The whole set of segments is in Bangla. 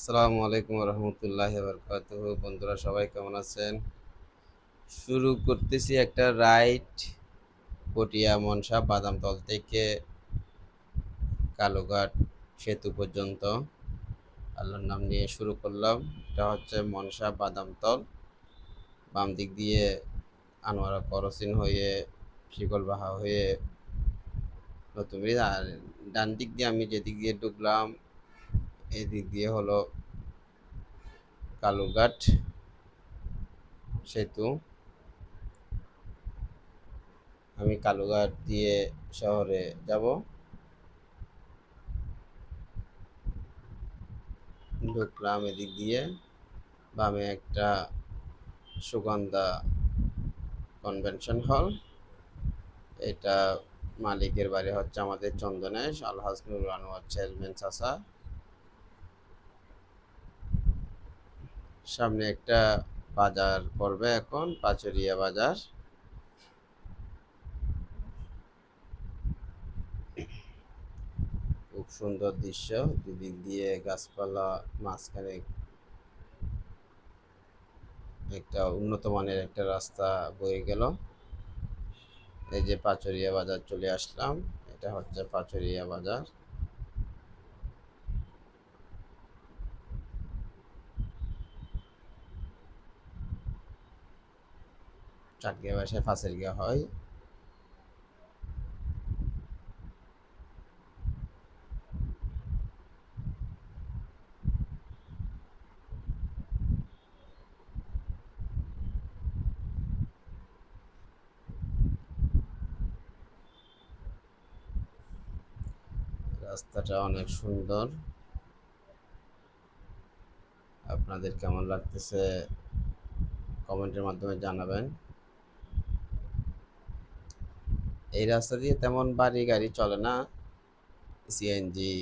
আসসালামু আলাইকুম রহমতুল্লাহ বরকাত বন্ধুরা, সবাই কেমন আছেন? শুরু করতেছি একটা রাইড পটিয়া মনসা বাদামতল থেকে কালুঘাট সেতু পর্যন্ত। আল্লাহর নাম নিয়ে শুরু করলাম। এটা হচ্ছে মনসা বাদামতল বাম দিক দিয়ে আনোয়ারা করসিন হয়ে শিকলবাহা হয়ে নতুন আর ডান দিক দিয়ে আমি যেদিক দিয়ে ঢুকলাম এদিক দিয়ে হলো কালুঘাট, সেতু। আমি কালুঘাট দিয়ে শহরে যাব। ঢুকলাম এদিক দিয়ে। বামে একটা সুগন্ধা কনভেনশন হল। এটা মালিকের বাড়ি হচ্ছে আমাদের চন্দনেশ, আলহাজ নুর আনোয়ার চেয়ারম্যান চাষা সামনে একটা বাজার পড়বে এখন, পাচুরিয়া বাজার। খুব সুন্দর দৃশ্য, দুদিক দিয়ে গাছপালা, মাঝখানে একটা উন্নত মানের একটা রাস্তা বয়ে গেল। এই যে পাচুরিয়া বাজার চলে আসলাম, এটা হচ্ছে পাচুরিয়া বাজার। চাটগিয়া ভাষায় ফাঁসের গিয়া হয়। রাস্তাটা অনেক সুন্দর। আপনাদের কেমন লাগতেছে কমেন্টের মাধ্যমে জানাবেন। এই রাস্তা দিয়ে তেমন বাড়ি গাড়ি চলে না। সিএনজি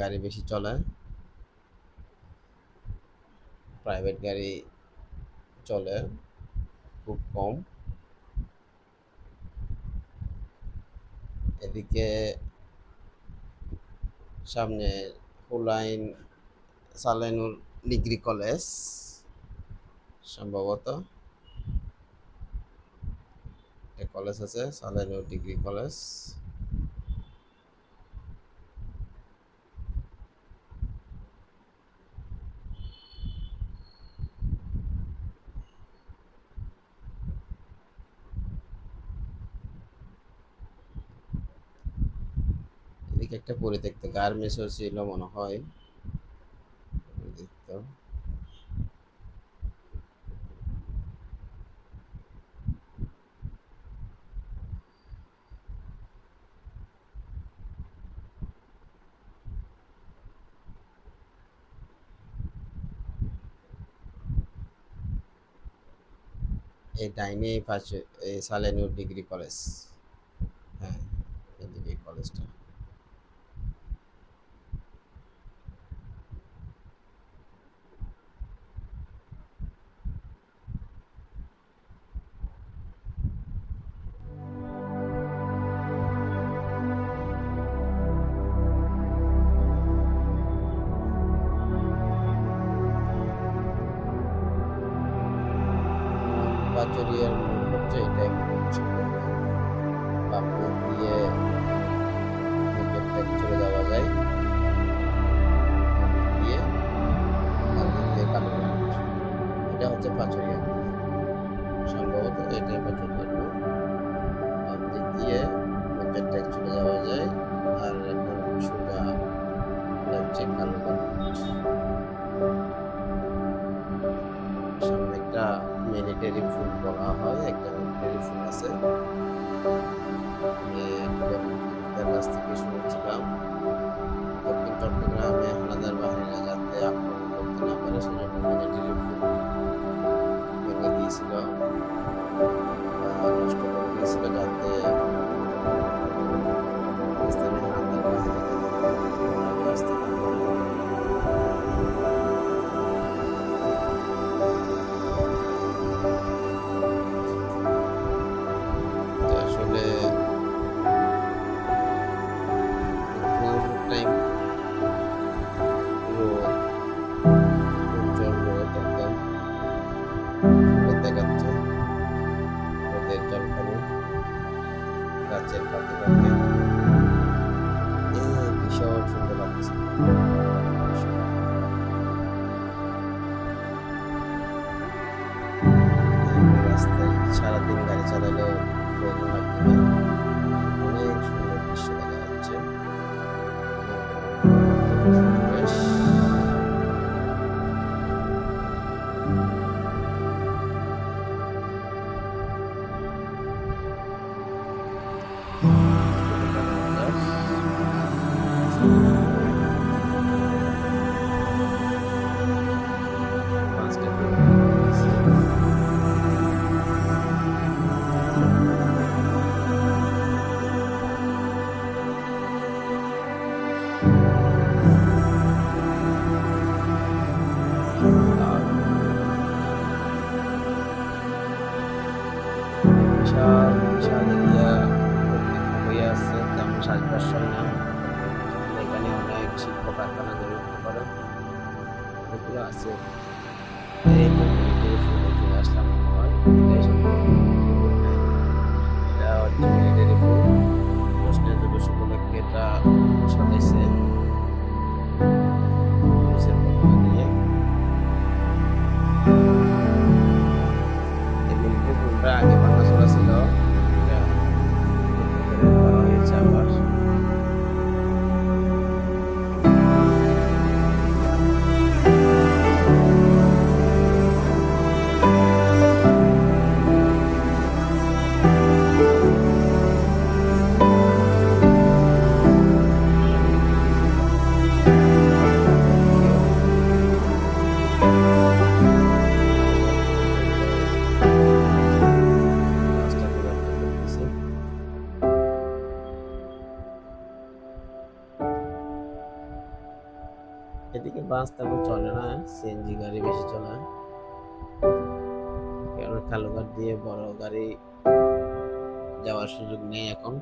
গাড়ি বেশি চলে। প্রাইভেট গাড়ি চলে খুব কম। এদিকে সামনে হুলাইন সালেনুর ডিগ্রি কলেজ, সম্ভবত। একটা কলেজ আছে সালেনুর ডিগ্রি কলেজ এদিকে একটা পরিত্যক্ত গার্মেন্টসও ছিল মনে হয় পরিত্যক্ত এই ডাইনে পাশে সালেনুর ডিগ্রি কলেজ হ্যাঁ ডিগ্রি কলেজটা পাচুরিয়ার মূল হচ্ছে এটাই মিলিটারি ফুল বলা হয়, একটা মিলিটারি ফুল আছে। আমি একজন তার কাছ থেকে শুনেছিলাম, দক্ষিণ চট্টগ্রামে হানাদার বাহিনীরা যাতে আক্রমণ করতে না পারে, সেজন্য মিলিটারি ফুল ভেঙে দিয়েছিল বা নষ্ট করে দিয়েছিল যাতে from this. এদিকে বাস তেমন চলে না সিএনজি গাড়ি বেশি চলে কারণ গাড়ি দিয়ে বড় গাড়ি যাওয়ার সুযোগ নেই এখন।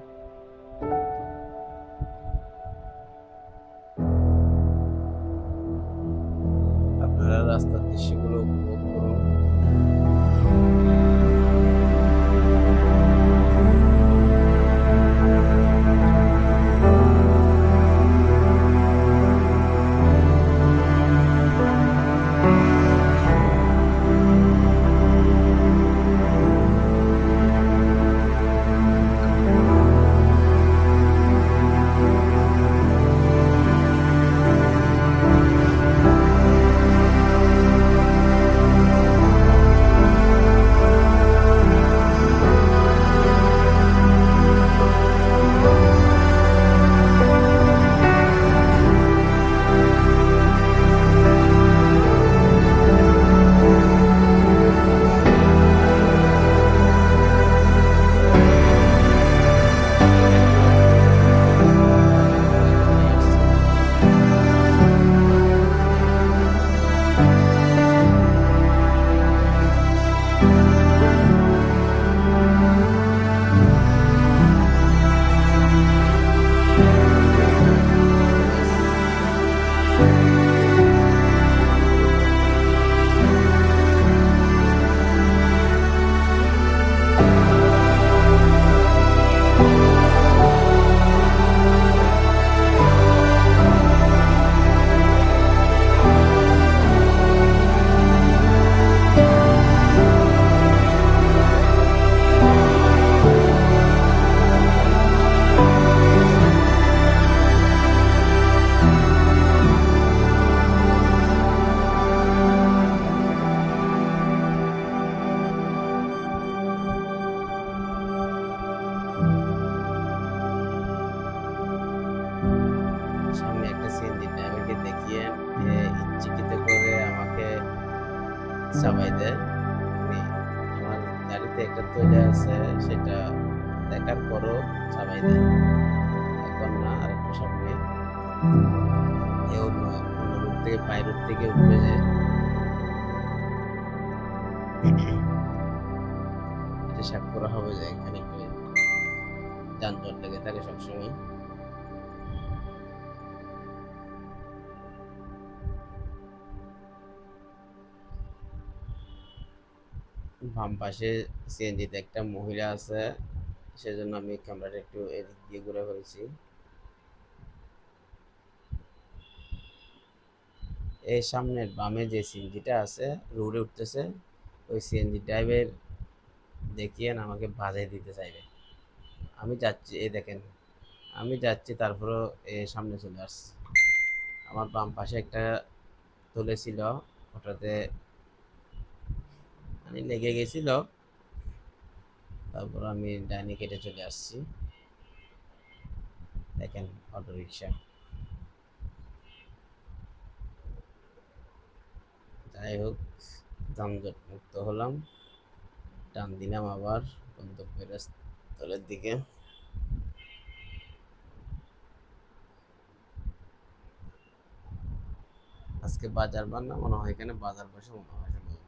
একটা তৈরি আছে সেটা দেখার পরও চাপাই দেয়। এখন না, আর একটু সামনে এ অন্য অন্য রুট থেকে পাই রুট থেকে উঠবে যে এটা সাক করা হবে যে এখানে একটু যানজট লেগে থাকে সবসময়। বাম পাশে সিএনজিতে একটা মহিলা আছে, সেজন্য আমি ক্যামেরাটা একটু এদিক দিয়ে ঘুরে ফেলছি। এই সামনের বামে যে সিএনজিটা আছে, রোডে উঠতেছে, ওই সিএনজি ড্রাইভার দেখিয়ে আমাকে বাজাই দিতে চাইবে। আমি যাচ্ছি, এই দেখেন, আমি যাচ্ছি, তারপরও এ সামনে চলে আসছে। আমার বাম পাশে একটা তুলেছিল ওটাতে মানে লেগে গেছিল। তারপর আমি ডাইনি কেটে চলে আসছি। দেখেন অটো রিক্সা যাই হোক, যানজট মুক্ত হলাম। টান দিলাম আবার গন্তব্যের স্থলের দিকে। আজকে বাজার বার না, মনে হয় এখানে বাজার বসে মনে হয় সম্ভবত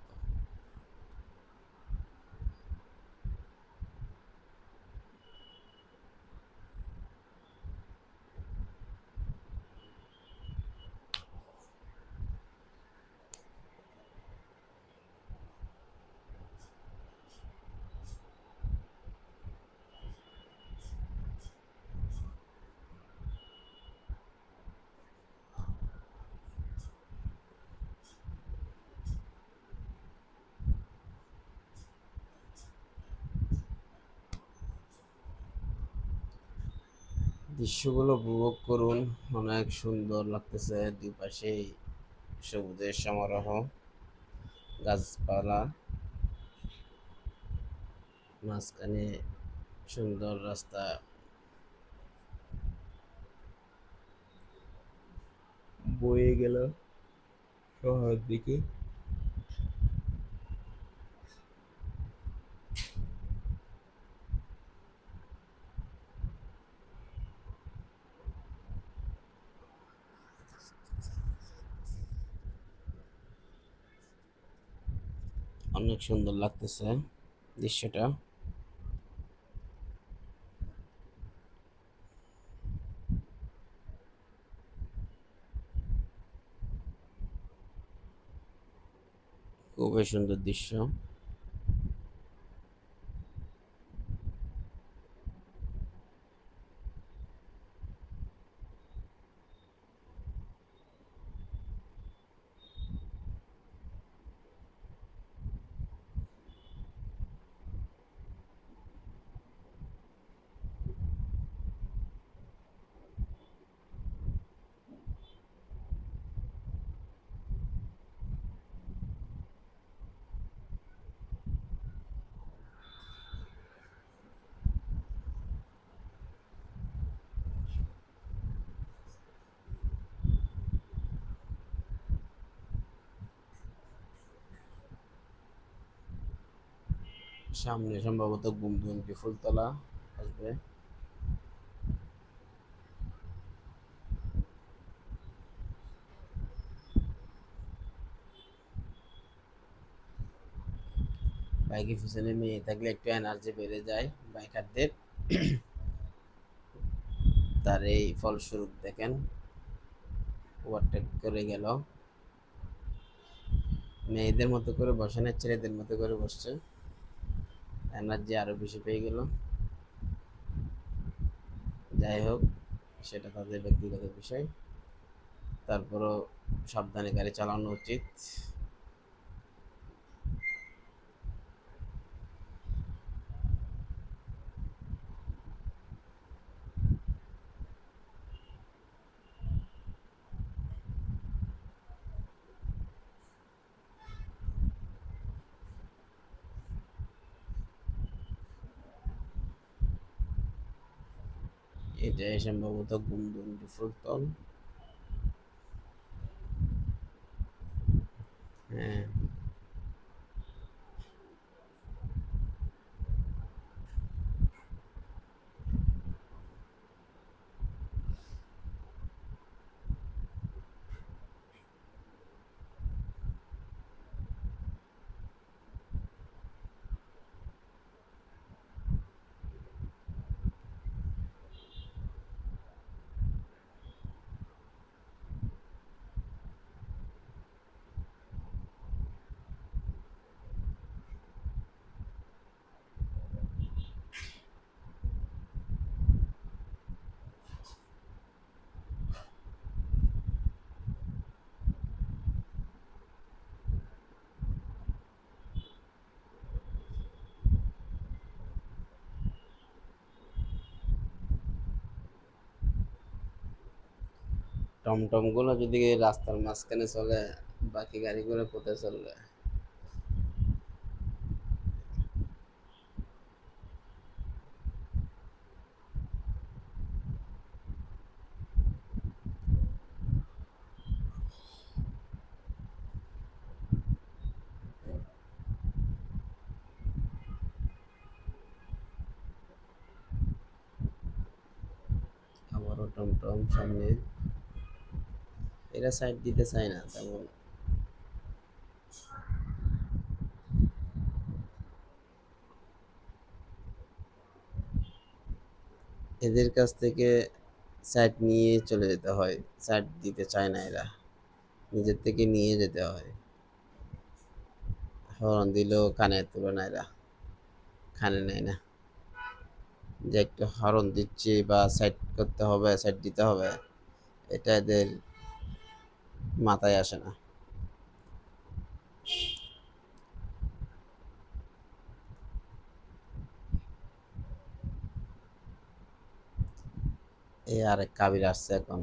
দৃশ্যগুলো উপভোগ করুন। অনেক সুন্দর লাগতেছে দুই পাশেই সবুজের সমারোহ, গাছপালা, মাঝখানে সুন্দর রাস্তা। বয়ে গেল শহরের দিকে। অনেক সুন্দর লাগতেছে দৃশ্যটা। খুবই সুন্দর দৃশ্য। সামনে সম্ভবত গুমদুমটি ফুলতলা আসবে। বাইকের পিছনে মেয়ে থাকলে একটু এনার্জি বেড়ে যায় বাইকারদের। তার এই ফলস্বরূপ দেখেন ওভারটেক করে গেল। মেয়েদের মতো করে বসে না, ছেলেদের মতো করে বসছে। এনার্জি আরও বেশি পেয়ে গেল। যাই হোক, সেটা তাদের ব্যক্তিগত বিষয়। তারপরও সাবধানে গাড়ি চালানো উচিত। এটাই সম্ভবত গুমদুমটি ফুলতল হ্যাঁ। টমটমগুলো যদি রাস্তার মাঝখানে চলে বাকি গাড়িগুলো কোথায় চলবে। আবারও টমটম সামনে। এরা সাইড দিতে চায় না, তেমন। এদের কাছ থেকে সাইড নিয়ে চলে যেতে হয় সাইড দিতে চায় না এরা। নিজের থেকে নিয়ে যেতে হয়। হরণ দিলেও কানে তুলে না এরা, কানে নেয় না। যে একটু হরণ দিচ্ছি বা সাইড করতে হবে সাইড দিতে হবে, এটা এদের মাথায় আসে না। এই আরেক কাবির আসছে এখন।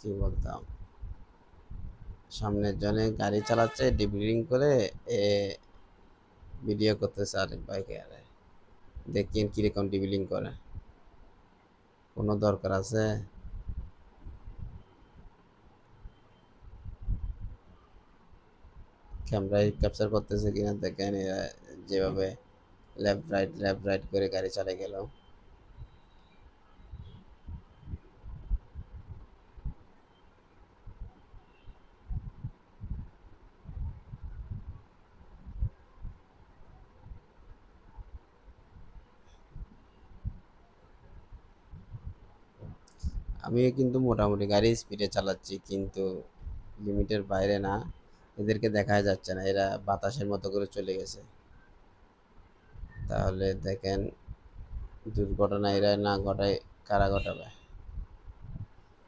কি বলতাম? সামনের জনে গাড়ি চালাচ্ছে ডিব্রিং করে এ ভিডিও করতেছে আরেক বাইকে আরে। দেখেন কীরকম ডিবিলিং করে। কোনো দরকার আছে? ক্যামেরায় ক্যাপচার করতেছে কিনা দেখেন যেভাবে লেফট রাইট লেফট রাইট করে গাড়ি চালিয়ে গেল। আমিও কিন্তু মোটামুটি গাড়ি স্পিডে চালাচ্ছি, কিন্তু লিমিটের বাইরে না। এদেরকে দেখা যাচ্ছে না, এরা বাতাসের মতো করে চলে গেছে। তাহলে দেখেন, দুর্ঘটনা এরা না ঘটায়, কারা ঘটাবে?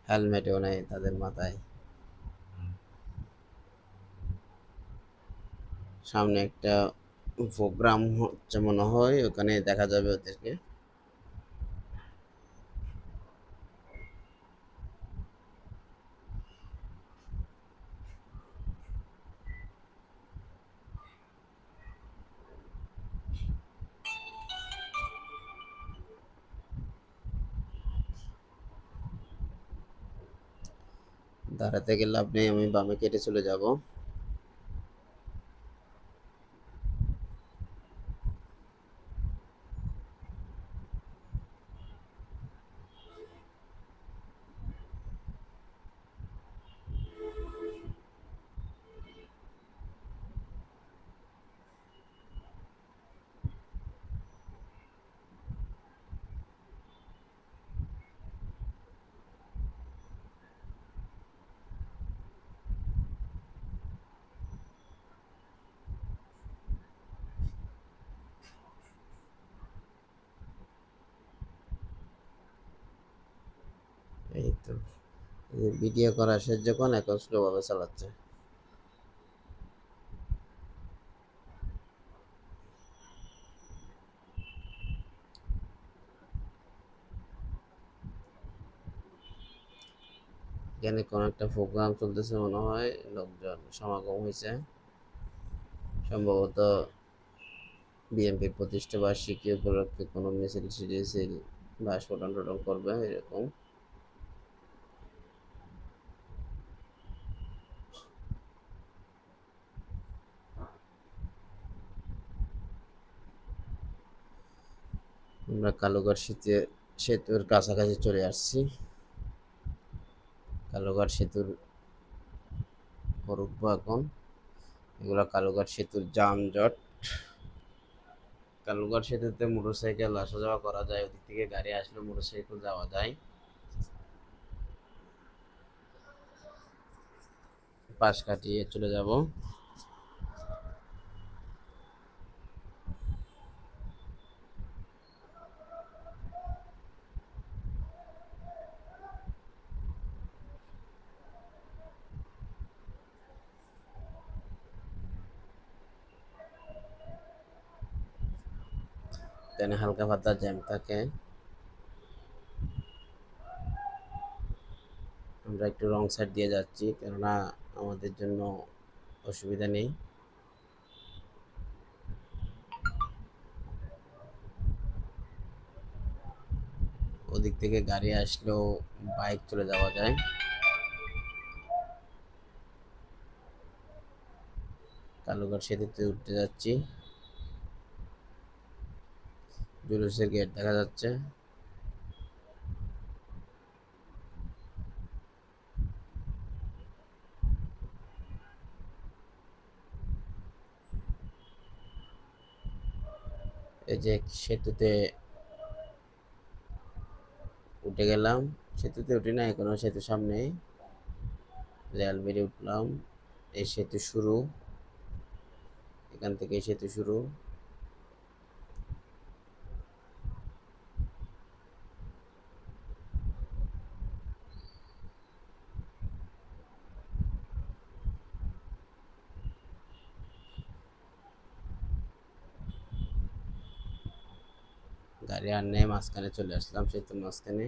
হেলমেটও নেই তাদের মাথায়। সামনে একটা প্রোগ্রাম হচ্ছে মনে হয়, ওখানে দেখা যাবে ওদেরকে। দাঁড়াতে গেলে আপনি আমি বামে কেটে চলে যাব। এই ভিডিও করা শেষ যখন এখন স্লোভাবে চালাচ্ছে। এখানে কোন একটা প্রোগ্রাম চলতেছে মনে হয়, লোকজন সমাগম হয়েছে। সম্ভবত বিএনপির প্রতিষ্ঠা বার্ষিকী উপলক্ষে কোনো মিছিল সিরিয়াছিল বা স্ফোটন টোটন করবে, এরকম। আমরা কালুঘাট শীতে সেতুর কাছাকাছি চলে আসছি। কালুঘাট সেতুর উঠবো এখন। এগুলো কালুঘাট সেতুর যানজট। কালুঘাট সেতুতে মোটরসাইকেল আসা যাওয়া করা যায়। ওদিক থেকে গাড়ি আসলে মোটরসাইকেল যাওয়া যায়। পাশ কাটিয়ে চলে যাব। এখানে হালকা পাতলা জ্যাম থাকে। আমরা একটু রং সাইড দিয়ে যাচ্ছি, কেননা আমাদের জন্য অসুবিধা নেই। ওদিক থেকে গাড়ি আসলেও বাইক চলে যাওয়া যায়। কালুঘাট সেতুতে উঠতে যাচ্ছি। জুলুসের গেট দেখা যাচ্ছে। এই যে সেতুতে উঠে গেলাম। সেতুতে উঠি না এখনও সেতু সামনে রেল বেড়ে উঠলাম। এই সেতু শুরু। এখান থেকে সেতু শুরু। গাড়ি আর নেই, মাঝখানে চলে আসলাম সেতু মাঝখানে।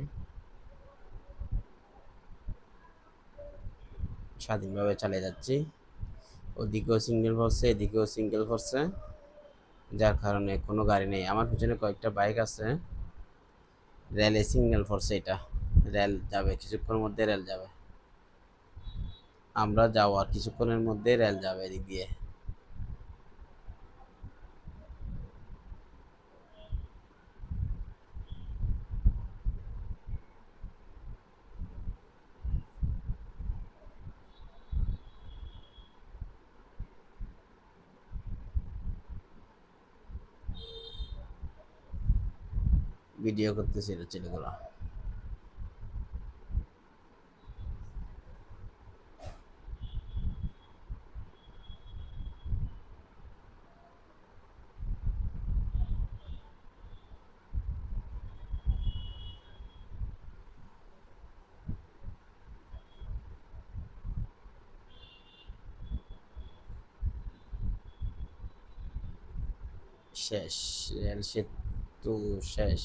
স্বাধীনভাবে চালিয়ে যাচ্ছি। ওদিকেও সিঙ্গেল ফোর্সে এদিকেও সিঙ্গেল ফোর্সে যার কারণে কোনো গাড়ি নেই। আমার পিছনে কয়েকটা বাইক আছে। রেলে সিঙ্গেল ফোর্সে এটা। রেল যাবে, কিছুক্ষণের মধ্যে রেল যাবে। আমরা যাওয়ার কিছুক্ষণের মধ্যে রেল যাবে এদিক দিয়ে। ভিডিও করতেছিল ছেলেগুলো। শেষ রেল শেষ